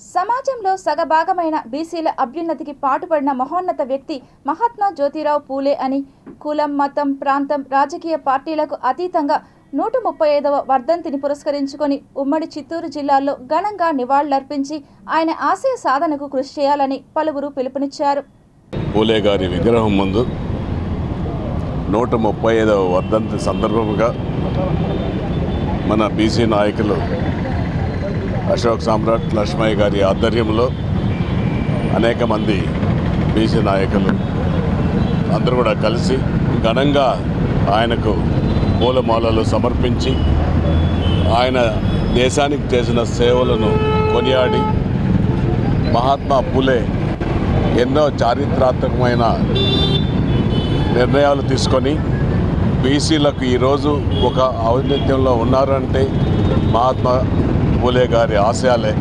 సమాజంలో సగభాగమైన బీసీల అభ్యున్నతికి పాటుపడిన మహోన్నత వ్యక్తి మహాత్మా జ్యోతిరావు పూలే అని కులం మతం ప్రాంతం రాజకీయ పార్టీలకు అతీతంగా నూట ముప్పై ఐదవ వర్ధంతిని పురస్కరించుకొని ఉమ్మడి చిత్తూరు జిల్లాలో ఘనంగా నివాళులర్పించి ఆయన ఆశయ సాధనకు కృషి చేయాలని పలువురు పిలుపునిచ్చారు. పూలే గారి విగ్రహం ముందు నూట ముప్పై ఐదవ వర్ధంతి సందర్భంగా మన బీసీ నాయకులు అశోక్ సామ్రాట్ లక్ష్మయ్య గారి ఆధ్వర్యంలో అనేక మంది బీసీ నాయకులు అందరూ కూడా కలిసి ఘనంగా ఆయనకు పూలమాలలు సమర్పించి ఆయన దేశానికి చేసిన సేవలను కొనియాడి మహాత్మా పూలే ఎన్నో చారిత్రాత్మకమైన నిర్ణయాలు తీసుకొని బీసీలకు ఈరోజు ఒక ఔన్నత్యంలో ఉన్నారంటే మహాత్మా పూలే గారి ఆశయాలే.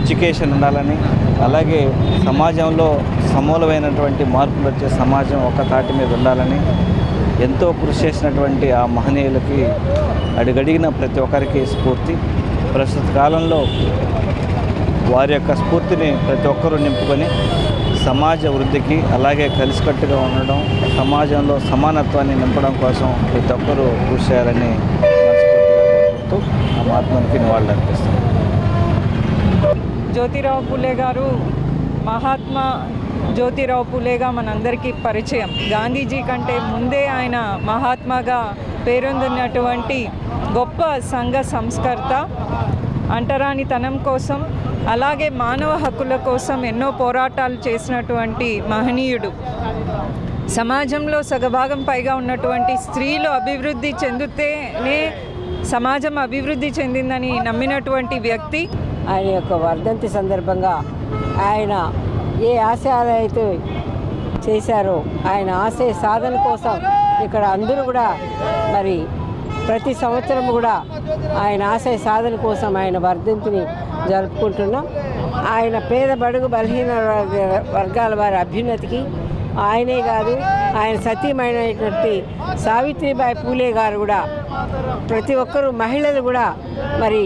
ఎడ్యుకేషన్ ఉండాలని అలాగే సమాజంలో సమూలమైనటువంటి మార్పులు వచ్చే సమాజం ఒక తాటి మీద ఉండాలని ఎంతో కృషి చేసినటువంటి ఆ మహనీయులకి అడిగడిగిన ప్రతి ఒక్కరికి స్ఫూర్తి. ప్రస్తుత కాలంలో వారి యొక్క స్ఫూర్తిని ప్రతి ఒక్కరూ నింపుకొని సమాజ వృద్ధికి అలాగే కలిసికట్టుగా ఉండడం సమాజంలో సమానత్వాన్ని నింపడం కోసం ప్రతి ఒక్కరూ కృషి చేయాలని మనస్ఫూర్తిగా కోరుకుంటూ మహాత్మునికి నివాళులు అర్పిస్తున్నాను జ్యోతిరావు పూలే గారు మహాత్మా జ్యోతిరావు పూలేగా మనందరికీ పరిచయం. గాంధీజీ కంటే ముందే ఆయన మహాత్మాగా పేరొందినటువంటి గొప్ప సంఘ సంస్కర్త. అంటరానితనం కోసం అలాగే మానవ హక్కుల కోసం ఎన్నో పోరాటాలు చేసినటువంటి మహనీయుడు. సమాజంలో సగభాగం పైగా ఉన్నటువంటి స్త్రీలు అభివృద్ధి చెందితేనే సమాజం అభివృద్ధి చెందిందని నమ్మినటువంటి వ్యక్తి. ఆయన యొక్క వర్ధంతి సందర్భంగా ఆయన ఏ ఆశయాలు అయితే చేశారో ఆయన ఆశయ సాధన కోసం ఇక్కడ అందరూ కూడా మరి ప్రతి సంవత్సరం కూడా ఆయన ఆశయ సాధన కోసం ఆయన వర్ధంతిని జరుపుకుంటున్నాం. ఆయన పేద బడుగు బలహీన వర్గ- వర్గాల వారి అభ్యున్నతికి ఆయనే కాదు ఆయన సతీమైనటువంటి సావిత్రిబాయి పూలే గారు కూడా ప్రతి ఒక్కరూ మహిళలు కూడా మరి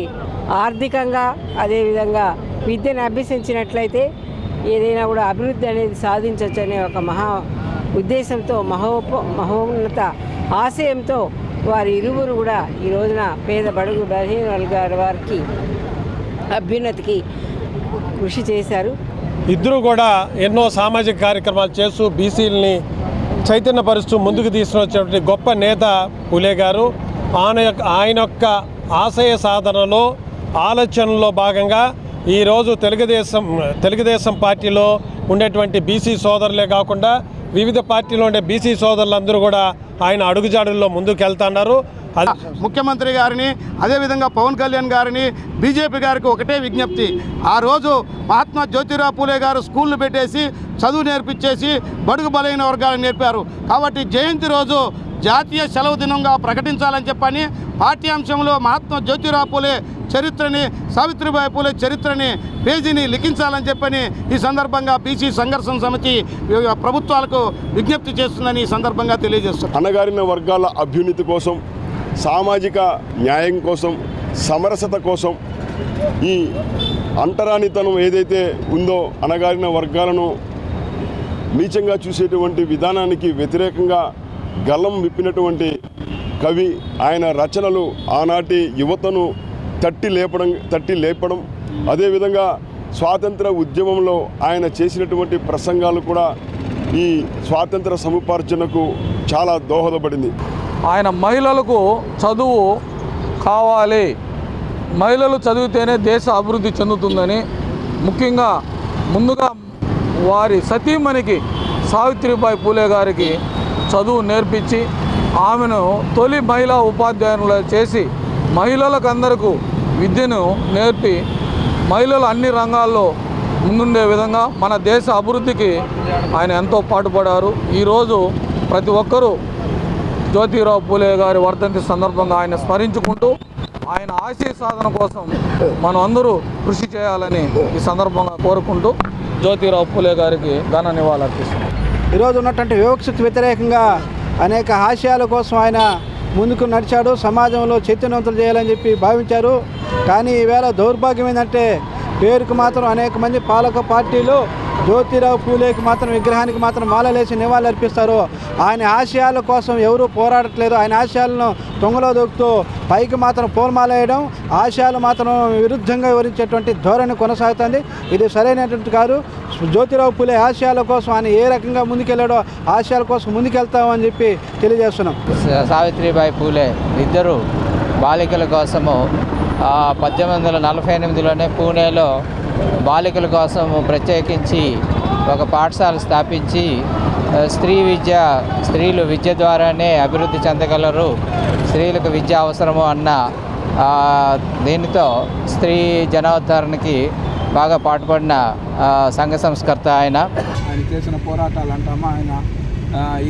ఆర్థికంగా అదేవిధంగా విద్యను అభ్యసించినట్లయితే ఏదైనా కూడా అభివృద్ధి అనేది సాధించవచ్చు అనే ఒక మహా ఉద్దేశంతో మహోప మహోన్నత ఆశయంతో వారి ఇరువురు కూడా ఈ రోజున పేద బడుగు బలహీన వర్గాల వారికి అభ్యున్నతికి కృషి చేశారు. ఇద్దరు కూడా ఎన్నో సామాజిక కార్యక్రమాలు చేస్తూ బీసీలని చైతన్యపరుస్తూ ముందుకు తీసుకుని గొప్ప నేత పులే గారు. ఆయన యొక్క ఆయన యొక్క ఆశయ సాధనలో ఆలోచనలో భాగంగా ఈరోజు తెలుగుదేశం తెలుగుదేశం పార్టీలో ఉండేటువంటి బీసీ సోదరులే కాకుండా వివిధ పార్టీలో ఉండే బీసీ సోదరులందరూ కూడా ఆయన అడుగుజాడుల్లో ముందుకు వెళ్తున్నారు ముఖ్యమంత్రి గారిని అదేవిధంగా పవన్ కళ్యాణ్ గారిని బీజేపీ గారికి ఒకటే విజ్ఞప్తి. ఆ రోజు మహాత్మా జ్యోతిరావు పూలే గారు స్కూళ్ళు పెట్టేసి చదువు నేర్పించేసి బడుగు బలైన వర్గాలు నేర్పారు. కాబట్టి జయంతి రోజు జాతీయ సెలవు దినంగా ప్రకటించాలని చెప్పని పాఠ్యాంశంలో మహాత్మా జ్యోతిరావు పూలే చరిత్రని సావిత్రిబాయి పూలే చరిత్రని పేజీని లిఖించాలని చెప్పని ఈ సందర్భంగా బీసీ సంఘర్షణ సమితి ప్రభుత్వాలకు విజ్ఞప్తి చేస్తుందని ఈ సందర్భంగా తెలియజేస్తుంది అణగారిన వర్గాల అభ్యున్నతి కోసం సామాజిక న్యాయం కోసం సమరసత కోసం ఈ అంటరానితనం ఏదైతే ఉందో అణగారిన వర్గాలను నీచంగా చూసేటువంటి విధానానికి వ్యతిరేకంగా గల్లం విప్పినటువంటి కవి ఆయన రచనలు ఆనాటి యువతను తట్టి లేపడం తట్టి లేపడం అదేవిధంగా స్వాతంత్ర ఉద్యమంలో ఆయన చేసినటువంటి ప్రసంగాలు కూడా ఈ స్వాతంత్ర సముపార్జనకు చాలా దోహదపడింది. ఆయన మహిళలకు చదువు కావాలి. మహిళలు చదివితేనే దేశ అభివృద్ధి చెందుతుందని ముఖ్యంగా ముందుగా వారి సతీమణికి సావిత్రిబాయి పూలే గారికి చదువు నేర్పించి ఆమెను తొలి మహిళా ఉపాధ్యాయులు చేసి మహిళలకు అందరకు విద్యను నేర్పి మహిళలు అన్ని రంగాల్లో ముందుండే విధంగా మన దేశ అభివృద్ధికి ఆయన ఎంతో పాటుపడారు. ఈరోజు ప్రతి ఒక్కరూ జ్యోతిరావు పూలే గారి వర్ధంతి సందర్భంగా ఆయన స్మరించుకుంటూ ఆయన ఆశయ సాధన కోసం మనం అందరూ కృషి చేయాలని ఈ సందర్భంగా కోరుకుంటూ జ్యోతిరావు పూలే గారికి ఘన నివాళులర్పిస్తున్నాం. ఈరోజు ఉన్నటువంటి వివక్షకు వ్యతిరేకంగా అనేక హాశయాల కోసం ఆయన ముందుకు నడిచాడు. సమాజంలో చైతన్యవంతులు చేయాలని చెప్పి భావించారు. కానీ ఈవేళ దౌర్భాగ్యం ఏంటంటే పేరుకు మాత్రం అనేక మంది పాలక పార్టీలు జ్యోతిరావు పూలేకి మాత్రం విగ్రహానికి మాత్రం మాలలేసి నివాళులర్పిస్తారు ఆయన ఆశయాల కోసం ఎవరూ పోరాడట్లేదు. ఆయన ఆశయాలను తొంగలో దొక్కుతూ పైకి మాత్రం పూలమాల వేయడం ఆశయాలు మాత్రం విరుద్ధంగా వివరించేటువంటి ధోరణి కొనసాగుతుంది. ఇది సరైనటువంటి కాదు. జ్యోతిరావు పూలే ఆశయాల కోసం ఆయన ఏ రకంగా ముందుకెళ్ళాడో ఆశయాల కోసం ముందుకెళ్తామని చెప్పి తెలియజేస్తున్నాం. సావిత్రిబాయి పూలే ఇద్దరు బాలికల కోసము పద్దెనిమిది వందల నలభై ఎనిమిదిలోనే పూణేలో బాలికల కోసం ప్రత్యేకించి ఒక పాఠశాల స్థాపించి స్త్రీ విద్య స్త్రీలు విద్య ద్వారానే అభివృద్ధి చెందగలరు. స్త్రీలకు విద్య అవసరము అన్న దీనితో స్త్రీ జనోద్ధరణకి బాగా పాటుపడిన సంఘ సంస్కర్త ఆయన. ఆయన చేసిన పోరాటాలు అంటామా? ఆయన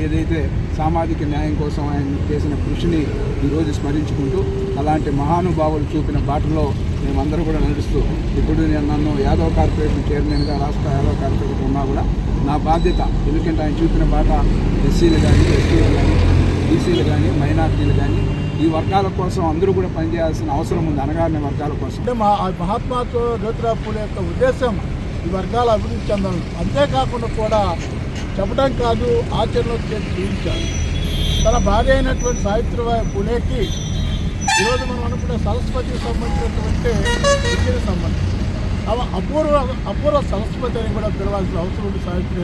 ఏదైతే సామాజిక న్యాయం కోసం ఆయన చేసిన కృషిని ఈరోజు స్మరించుకుంటూ అలాంటి మహానుభావులు చూపిన బాటలో మేమందరూ కూడా నడుస్తూ ఇప్పుడు నేను నన్ను యాదవ్ కార్పొరేషన్ చైర్మన్గా రాష్ట్ర యాదవ్ కార్పొరేషన్ ఉన్నా కూడా నా బాధ్యత. ఎందుకంటే ఆయన చూపిన బాట ఎస్సీలు కానీ ఎస్టీలు కానీ బీసీలు కానీ మైనార్టీలు కానీ ఈ వర్గాల కోసం అందరూ కూడా పనిచేయాల్సిన అవసరం ఉంది అనగానే వర్గాల కోసం. అంటే మహాత్మా జ్యోతిరావు పూలే యొక్క ఉద్దేశం ఈ వర్గాల అభివృద్ధి చెందడం. అంతేకాకుండా కూడా చెప్పడం కాదు ఆచరణలో చేసి తన భార్య అయినటువంటి సావిత్రిబాయి పులేకి ఈరోజు మనం అనుకునే సరస్వతికి సంబంధించినటువంటి విద్యకు సంబంధించి. ఆమె అపూర్వ అపూర్వ సరస్వతి అని కూడా పిలవాల్సిన అవసరం ఉంది సావిత్రి